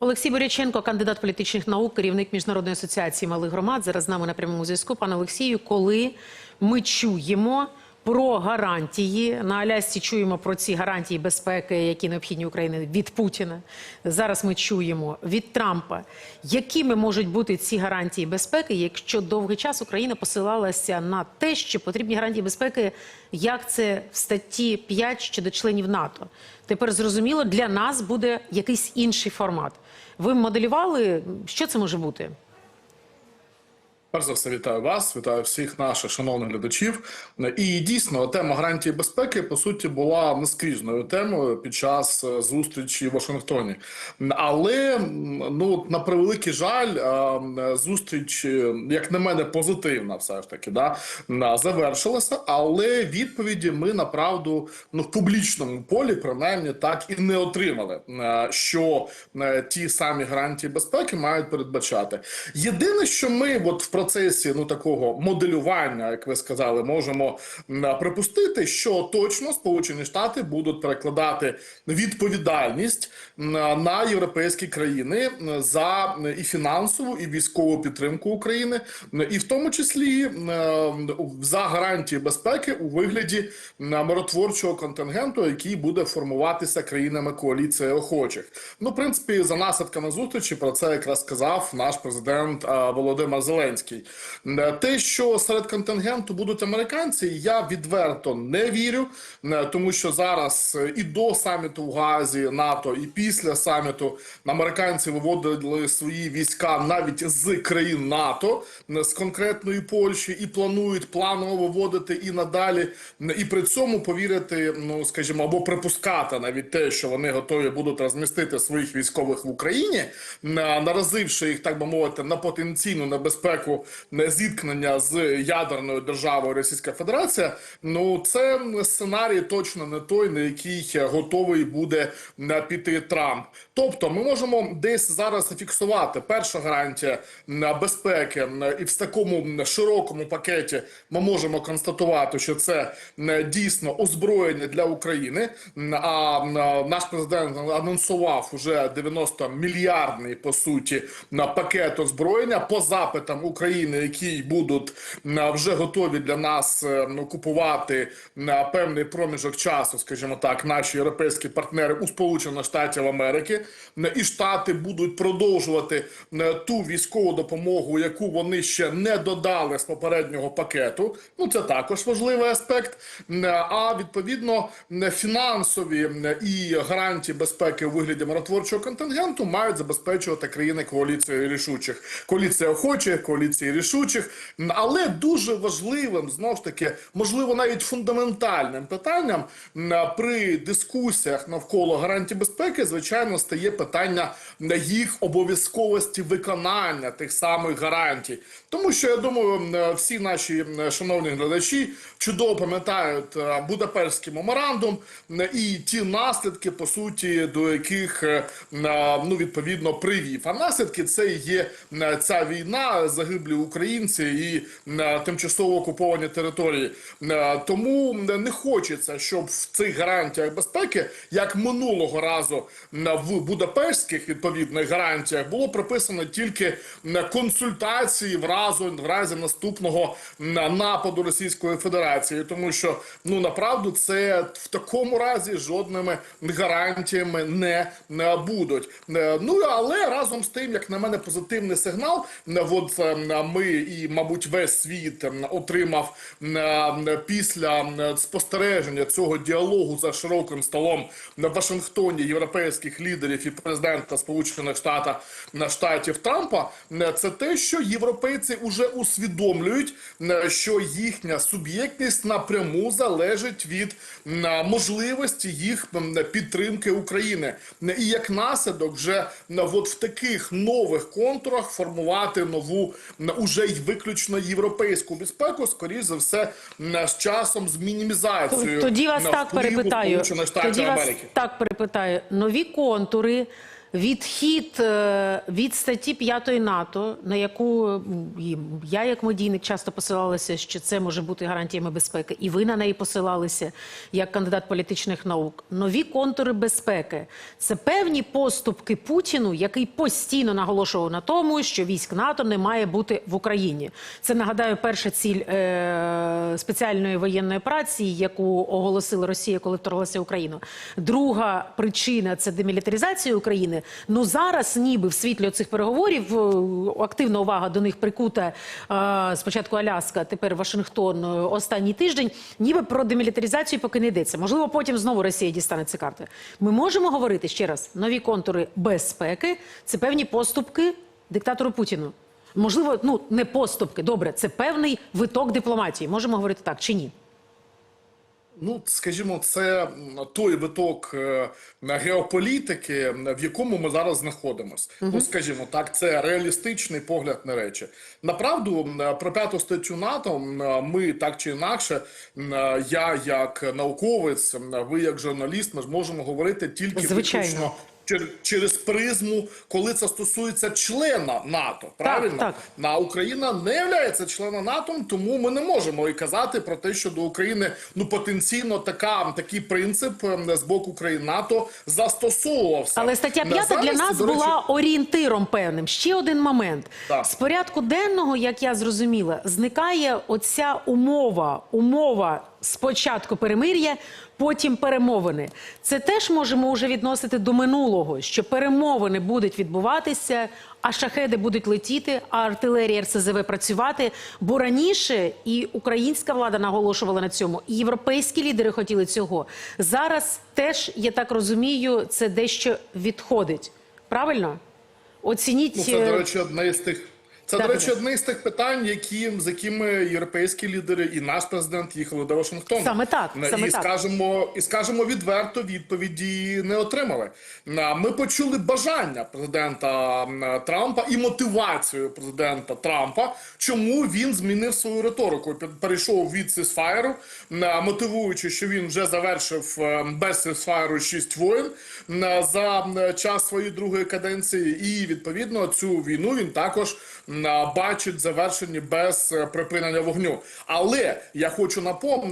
Олексій Боряченко, кандидат політичних наук, керівник міжнародної асоціації малих громад. Зараз з нами на прямому зв'язку. Пане Олексію, коли ми чуємо про гарантії на Алясці, чуємо про ці гарантії безпеки, які необхідні Україні від Путіна. Зараз ми чуємо від Трампа, якими можуть бути ці гарантії безпеки, якщо довгий час Україна посилалася на те, що потрібні гарантії безпеки, як це в статті 5 щодо членів НАТО. Тепер зрозуміло, для нас буде якийсь інший формат. Ви моделювали, що це може бути? Перш за все, вітаю вас, вітаю всіх наших шановних глядачів. І дійсно, тема гарантії безпеки по суті була нескрізною темою під час е, зустрічі в Вашингтоні. Але ну на превеликий жаль, е, зустріч, е, як на мене, позитивна, все ж таки, да завершилася. Але відповіді ми направду ну в публічному полі принаймні так і не отримали. Що ті самі гарантії безпеки мають передбачати. Єдине, що ми, от в процесі ну такого моделювання, як ви сказали, можемо припустити, що точно Сполучені Штати будуть перекладати відповідальність на європейські країни за і фінансову, і військову підтримку України, і в тому числі за гарантії безпеки у вигляді миротворчого контингенту, який буде формуватися країнами коаліції охочих. Ну, в принципі, за наслідками зустрічі про це якраз сказав наш президент Володимир Зеленський. Е, Те, що серед контингенту будуть американці, я відверто не вірю, е, тому що зараз і до саміту в Газі НАТО, і після саміту американці виводили свої війська навіть з країн НАТО е, з конкретної Польщі і планують планово виводити і надалі, і при цьому повірити, ну скажімо, або припускати навіть те, що вони готові будуть розмістити своїх військових в Україні, наразивши їх, так би мовити, на потенційну небезпеку е, зіткнення з ядерною державою Російська Федерація. Ну це сценарій точно не той, на який готовий буде е, піти Трамп. Тобто, ми можемо десь зараз фіксувати перша гарантія е, безпеки, е, і в такому широкому пакеті ми можемо констатувати, що це дійсно озброєння для України. А наш президент анонсував уже 90 мільярдний по суті на пакет озброєння по запитам України, які будуть м, вже готові для нас е, ну, купувати на певний проміжок часу, скажімо так, наші європейські партнери у Сполучених Штатів Америки, і штати будуть продовжувати ту військову допомогу, яку вони ще не додали з попереднього пакету. Ну це також важливий аспект. А відповідно фінансові і гарантії безпеки у вигляді миротворчого контингенту мають забезпечувати країни коаліції рішучих, коаліція охочих, коаліції рішучих. Але дуже важливим знов ж таки, можливо, навіть фундаментальним питанням при дискусіях навколо гарантій безпеки, звичайно, стає питання їх обов'язковості виконання тих самих гарантій. Тому що я думаю, всі наші шановні глядачі чудово пам'ятають е, Будапештський меморандум і ті наслідки, по суті, до яких е, ну відповідно привів. А наслідки це є ця війна, загиблі українці і м, тимчасово окуповані території. Тому не хочеться, щоб в цих гарантіях безпеки, як минулого разу в Будапештських відповідних гарантіях, було прописано тільки консультації в разі, в разі наступного нападу Російської Федерації, тому що ну направду це в такому разі жодними гарантіями не, будуть. Е, Ну але разом з тим, як на мене, позитивний сигнал. е, От е, ми і, мабуть, весь світ отримав після спостереження цього діалогу за широким столом в Вашингтоні європейських лідерів і президента Сполучених Штатів Штатів Трампа. Це те, що європейці вже усвідомлюють, що їхня суб'єктність напряму залежить від можливості їх підтримки України, і як наслідок, вже от в таких нових контурах формувати нову уже й виключно європейську безпеку, скоріш за все, м, з часом з мінімізацією Тоді вас так перепитаю. Тоді вас так перепитаю. Нові контури відхід е, від статті 5 НАТО, на яку я як медійник часто посилалася, що це може бути гарантіями безпеки, і ви на неї посилалися як кандидат політичних наук. Нові контури безпеки це певні поступки Путіну, який постійно наголошував на тому, що військ НАТО не має бути в Україні. Це нагадаю, перша ціль е, спеціальної воєнної операції, яку оголосила Росія, коли вторглася в Україну. Друга причина це демілітаризація України. Ну зараз, ніби в світлі цих переговорів, е, активна увага до них прикута е, спочатку Аляска, тепер Вашингтон е, останній тиждень. Ніби про демілітаризацію поки не йдеться. Можливо, потім знову Росія дістане ці карти. Ми можемо говорити ще раз: нові контури безпеки це певні поступки диктатору Путіну. Можливо, ну не поступки. Добре, це певний виток дипломатії. Можемо говорити так чи ні? Ну, скажімо, це той виток е, геополітики, в якому ми зараз знаходимося. Ну, скажімо так, це реалістичний погляд на речі. Направду, про п'яту статтю НАТО ми так чи інакше, я як науковець, ви як журналіст, ми ж можемо говорити тільки Звичайно. виключно через призму, коли це стосується члена НАТО. Правильно? так. На Україна не є членом НАТО, тому ми не можемо і казати про те, що до України ну потенційно така такий принцип ем, з боку країн НАТО застосовувався. Але стаття На 5 для нас речі, була орієнтиром певним. Ще один момент. Так. З порядку денного, як я зрозуміла, зникає оця умова, умова спочатку перемир'я, потім перемовини. Це теж можемо вже відносити до минулого, що перемовини будуть відбуватися, а шахеди будуть летіти, а артилерія РСЗВ працювати. Бо раніше і українська влада наголошувала на цьому, і європейські лідери хотіли цього. Зараз теж, я так розумію, це дещо відходить. Правильно? Оцініть. Ну, це, е, до речі, одне з тих. Це, Так, до речі, одне з тих питань, які, з якими європейські лідери і наш президент їхали до Вашингтону. Саме так, Е, саме і так. скажемо, і скажемо відверто, відповіді не отримали. На- Ми почули бажання президента Трампа і мотивацію президента Трампа, чому він змінив свою риторику. Перейшов від сесфаєру, мотивуючи, що він вже завершив е, без сесфаєру шість воєн м, за час своєї другої каденції, і відповідно цю війну він також м, бачить завершені без е, припинення вогню. Але я хочу напом...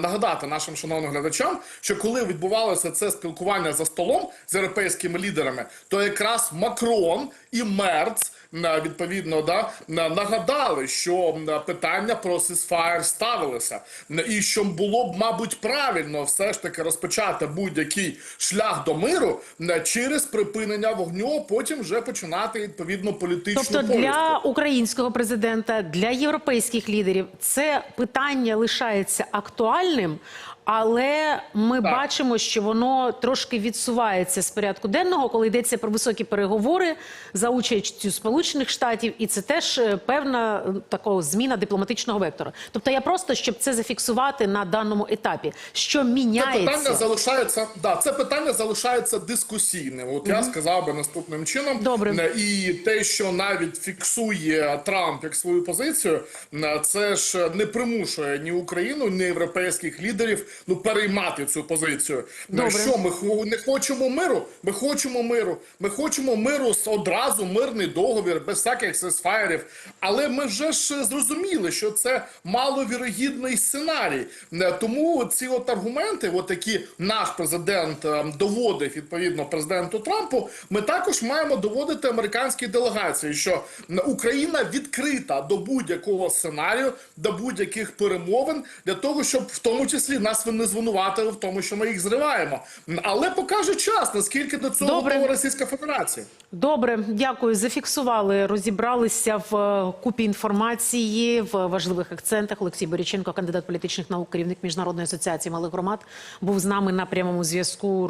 нагадати нашим шановним глядачам, що коли відбувалося це спілкування за столом з європейськими лідерами, то якраз Макрон і Мерц. Відповідно, да нагадали, що питання про сісфаєр ставилися, і що було б, мабуть, правильно все ж таки розпочати будь-який шлях до миру через припинення вогню, а потім вже починати відповідно політичну Тобто повістку. для українського президента, для європейських лідерів це питання лишається актуальним, але ми Так. бачимо, що воно трошки відсувається з порядку денного, коли йдеться про високі переговори за участю Сполучених Штатів, і це теж е, певна е, такого зміна дипломатичного вектора. Тобто, я просто щоб це зафіксувати на даному етапі, що Це міняється. питання залишається, да, це питання залишається дискусійним. От я сказав би наступним чином. Добре. Е, І те, що навіть фіксує Трамп як свою позицію, це ж не примушує ні Україну, ні європейських лідерів ну переймати цю позицію. Е, Добре. Що ми не хочемо миру? Ми хочемо миру. Ми хочемо миру з одразу мирний договір без всяких сесфаєрів. Але ми вже ж зрозуміли, що це маловірогідний сценарій. Е, Тому ці от аргументи, от які наш президент е, доводив відповідно президенту Трампу, ми також маємо доводити американській делегації, що Україна відкрита до будь-якого сценарію, до будь-яких перемовин для того, щоб в тому числі нас не звинуватили в тому, що ми їх зриваємо. Але покаже час, наскільки до цього Добре. готова Російська Федерація. Добре, дякую. Зафіксували, розібралися в е, купі інформації в важливих акцентах. Олексій Боріченко, кандидат політичних наук, керівник міжнародної асоціації малих громад, був з нами на прямому зв'язку.